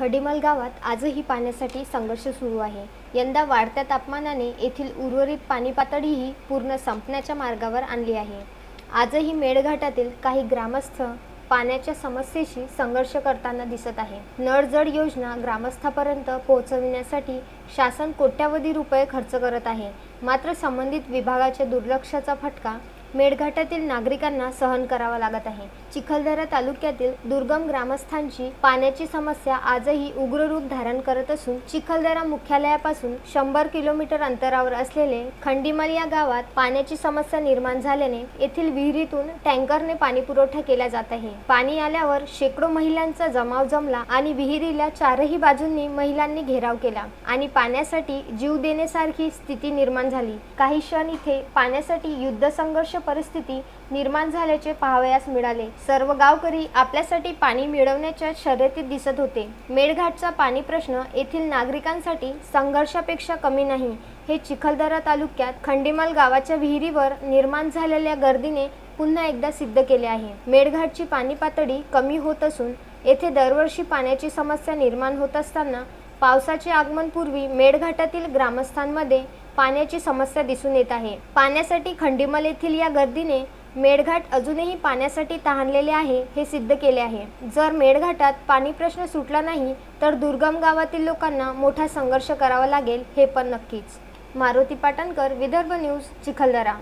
खडीमल गावात आजही पाण्यासाठी संघर्ष सुरू आहे. यंदा वाढत्या तापमानाने येथील उर्वरित पाणी पातळीही पूर्ण संपण्याच्या मार्गावर आणली आहे. आजही मेळघाटातील काही ग्रामस्थ पाण्याच्या समस्येशी संघर्ष करताना दिसत आहे. नळजड योजना ग्रामस्थापर्यंत पोहोचविण्यासाठी शासन कोट्यावधी रुपये खर्च करत आहे. मात्र संबंधित विभागाच्या दुर्लक्षाचा फटका मेळघाटातील नागरिकांना सहन करावा लागत आहे. चिखलदरा तालुक्यातील दुर्गम ग्रामस्थांची पाण्याची समस्या आजही उग्र रूप धारण करत असून चिखलदरा मुख्यालयापासून शंभर किलोमीटर अंतरावर असलेले खंडीमल या गावात पाण्याची समस्या निर्माण झाल्याने येथील विहिरीतून टँकरने पाणी पुरवठा केला जात आहे. पाणी आल्यावर शेकडो महिलांचा जमाव जमला आणि विहिरीला चारही बाजूंनी महिलांनी घेराव केला आणि पाण्यासाठी जीव देण्यासारखी स्थिती निर्माण झाली. काही क्षण इथे पाण्यासाठी युद्ध संघर्ष परिस्थिती निर्माण झाल्याचे पाहावयास मिळाले. सर्व गावकरी आपल्यासाठी पाणी मिळवण्याच्या शर्यतीत दिसत होते. मेळघाटचा पाणी प्रश्न येथील नागरिकांसाठी संघर्षापेक्षा कमी नाही. हे चिखलदरा तालुक्यात खंडेमाल गावाच्या विहिरीवर निर्माण झालेल्या गर्दीने पुन्हा एकदा सिद्ध केले आहे. मेळघाटची पाणी पातळी कमी होत असून येथे दरवर्षी पाण्याची समस्या निर्माण होत असताना पावसाचे आगमनपूर्वी मेळघाटातील ग्रामस्थांमध्ये पाण्याची समस्या दिसून येत आहे. पाण्यासाठी खंडीमल येथील या गर्दीने मेळघाट अजूनही पाण्यासाठी तहानलेले आहे हे सिद्ध केले आहे. जर मेळघाटात पाणी प्रश्न सुटला नाही तर दुर्गम गावातील लोकांना मोठा संघर्ष करावा लागेल हे पण नक्कीच. मारुती पाटणकर विदर्भ न्यूज चिखलदरा.